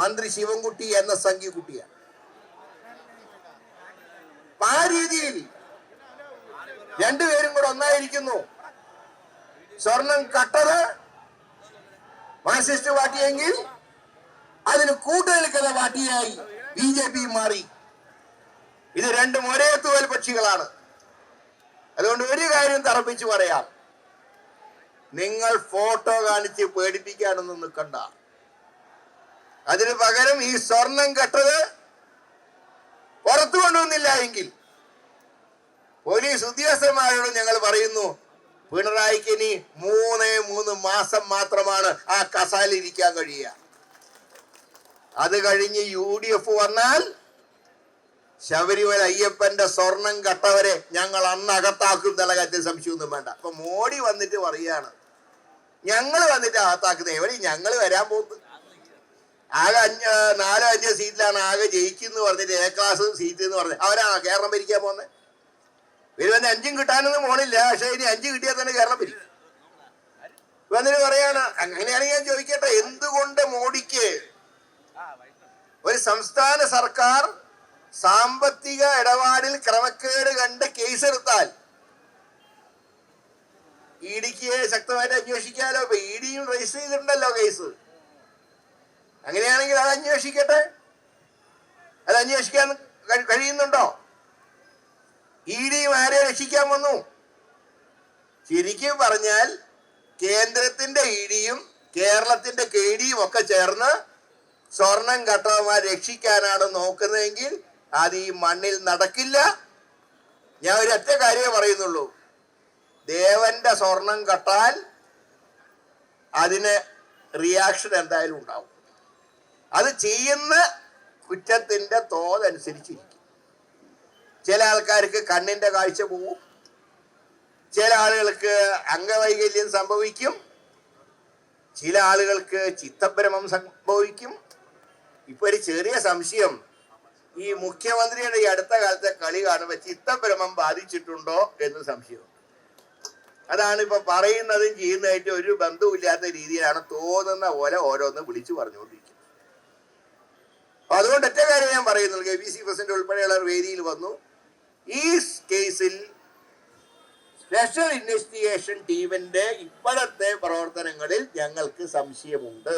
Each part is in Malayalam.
മന്ത്രി ശിവൻകുട്ടി എന്ന സംഖ്യകുട്ടിയാണ് ആ രീതിയിൽ രണ്ടുപേരും കൂടെ ഒന്നായിരിക്കുന്നു. സ്വർണം കട്ടത് മാർക്സിസ്റ്റ് പാർട്ടിയെങ്കിൽ അതിന് കൂട്ടുനിൽക്കുന്ന പാർട്ടിയായി ബി ജെ പി മാറി. ഇത് രണ്ടും ഒരേ തൂവൽ പക്ഷികളാണ്. അതുകൊണ്ട് ഒരു കാര്യം തറപ്പിച്ചു പറയാം. നിങ്ങൾ ഫോട്ടോ കാണിച്ച് പേടിപ്പിക്കാനൊന്നും നിൽക്കണ്ട. അതിന് പകരം ഈ സ്വർണം കെട്ടത് പുറത്തു കൊണ്ടുവന്നില്ല എങ്കിൽ പോലീസ് ഉദ്യോഗസ്ഥന്മാരോട് ഞങ്ങൾ പറയുന്നു പിണറായിക്ക് ഇനി മൂന്നേ മൂന്ന് മാസം മാത്രമാണ് ആ കസാലിരിക്കാൻ കഴിയുക. അത് കഴിഞ്ഞ് യു ഡി എഫ് വന്നാൽ ശബരിമല അയ്യപ്പന്റെ സ്വർണം കട്ടവരെ ഞങ്ങൾ അന്ന് അകത്താക്കും എന്നുള്ള കാര്യത്തിൽ സംശയമൊന്നും വേണ്ട. അപ്പൊ മോഡി വന്നിട്ട് പറയാണ് ഞങ്ങൾ വന്നിട്ട് അകത്താക്കുന്ന എവിടെ ഞങ്ങൾ വരാൻ പോകുന്നത് ആകെ അഞ്ച് നാലോ അഞ്ചോ സീറ്റിലാണ് ആകെ ജയിക്കുന്നു പറഞ്ഞിട്ട് എ ക്ലാസ് സീറ്റ് എന്ന് പറഞ്ഞത് അവരാ കേരളം ഭരിക്കാൻ പോകുന്നത് ഇവർ അഞ്ചും കിട്ടാനൊന്നും പോണില്ല. പക്ഷെ ഇനി അഞ്ച് കിട്ടിയാൽ തന്നെ കേരളം ഭരിക്കും. വന്നിട്ട് പറയാണ്? അങ്ങനെയാണെങ്കിൽ ഞാൻ ചോദിക്കട്ടെ. എന്തുകൊണ്ട് മോഡിക്ക് ഒരു സംസ്ഥാന സർക്കാർ സാമ്പത്തിക ഇടപാടിൽ ക്രമക്കേട് കണ്ട് കേസെടുത്താൽ ഇ ഡിക്ക് ശക്തമായിട്ട് അന്വേഷിക്കാലോ? ഇ ഡിയും രജിസ്റ്റർ ചെയ്തിട്ടുണ്ടല്ലോ കേസ്. അങ്ങനെയാണെങ്കിൽ അത് അന്വേഷിക്കട്ടെ? അത് അന്വേഷിക്കാൻ കഴി- കഴിയുന്നുണ്ടോ? ഇ ഡിയും ആരെ രക്ഷിക്കാൻ വന്നു? ശരിക്കും പറഞ്ഞാൽ കേന്ദ്രത്തിന്റെ ഇ ഡിയും കേരളത്തിന്റെ കെ ഡിയും ഒക്കെ ചേർന്ന് സ്വർണം കട്ടവന്മാർ രക്ഷിക്കാനാണ് നോക്കുന്നതെങ്കിൽ അത് ഈ മണ്ണിൽ നടക്കില്ല. ഞാൻ ഒരു ഒറ്റ കാര്യമേ പറയുന്നുള്ളൂ. ദേവന്റെ സ്വർണം കട്ടാൽ അതിന് റിയാക്ഷൻ എന്തായാലും ഉണ്ടാവും. അത് ചെയ്യുന്ന കുറ്റത്തിന്റെ തോതനുസരിച്ചിരിക്കും. ചില ആൾക്കാർക്ക് കണ്ണിന്റെ കാഴ്ച പോവും. ചില ആളുകൾക്ക് അംഗവൈകല്യം സംഭവിക്കും. ചില ആളുകൾക്ക് ചിത്തഭ്രമം സംഭവിക്കും. ഇപ്പൊ ഒരു ചെറിയ സംശയം. ഈ മുഖ്യമന്ത്രിയുടെ ഈ അടുത്ത കാലത്തെ കളി കാണുമ്പോൾ ചിത്തഭ്രമം ബാധിച്ചിട്ടുണ്ടോ എന്ന് സംശയം. അതാണ് ഇപ്പൊ പറയുന്നതും ചെയ്യുന്നതായിട്ട് ഒരു ബന്ധവുമില്ലാത്ത രീതിയിലാണ് തോന്നുന്ന പോലെ ഓരോന്ന് വിളിച്ചു പറഞ്ഞുകൊണ്ടിരിക്കുന്നത്. അപ്പൊ അതുകൊണ്ട് ഒറ്റ കാര്യം ഞാൻ പറയുന്നത് കെ ബി സി പ്രസിഡന്റ് ഉൾപ്പെടെയുള്ളവർ വേദിയിൽ വന്നു. ഈ കേസിൽ സ്പെഷ്യൽ ഇൻവെസ്റ്റിഗേഷൻ ടീമിന്റെ ഇപ്പോഴത്തെ പ്രവർത്തനങ്ങളിൽ ഞങ്ങൾക്ക് സംശയമുണ്ട്.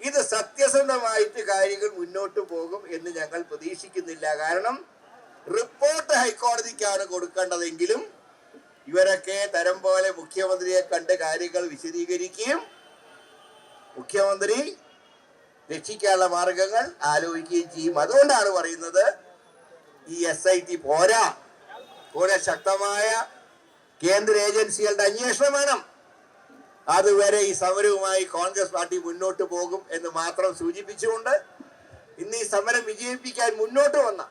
ഇത് സത്യസന്ധമായിട്ട് കാര്യങ്ങൾ മുന്നോട്ട് പോകും എന്ന് ഞങ്ങൾ പ്രതീക്ഷിക്കുന്നില്ല. കാരണം റിപ്പോർട്ട് ഹൈക്കോടതിക്കാണ് കൊടുക്കേണ്ടതെങ്കിലും ഇവരൊക്കെ തരം പോലെ മുഖ്യമന്ത്രിയെ കണ്ട് കാര്യങ്ങൾ വിശദീകരിക്കുകയും മുഖ്യമന്ത്രി രക്ഷിക്കാനുള്ള മാർഗങ്ങൾ ആലോചിക്കുകയും ചെയ്യും. അതുകൊണ്ടാണ് പറയുന്നത് ഈ എസ് ഐ ടി പോരാ. കൂടെ ശക്തമായ കേന്ദ്ര ഏജൻസികളുടെ അന്വേഷണം വേണം. അതുവരെ ഈ സമരവുമായി കോൺഗ്രസ് പാർട്ടി മുന്നോട്ട് പോകും എന്ന് മാത്രം സൂചിപ്പിച്ചുകൊണ്ട് ഇന്ന് ഈ സമരം വിജയിപ്പിക്കാൻ മുന്നോട്ട് വന്ന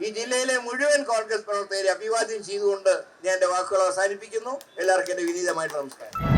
ഈ ജില്ലയിലെ മുഴുവൻ കോൺഗ്രസ് പ്രവർത്തകരെ അഭിവാദ്യം ചെയ്തുകൊണ്ട് ഞാൻ എന്റെ വാക്കുകൾ അവസാനിപ്പിക്കുന്നു. എല്ലാവർക്കും എന്റെ വിനീതമായിട്ട് നമസ്കാരം.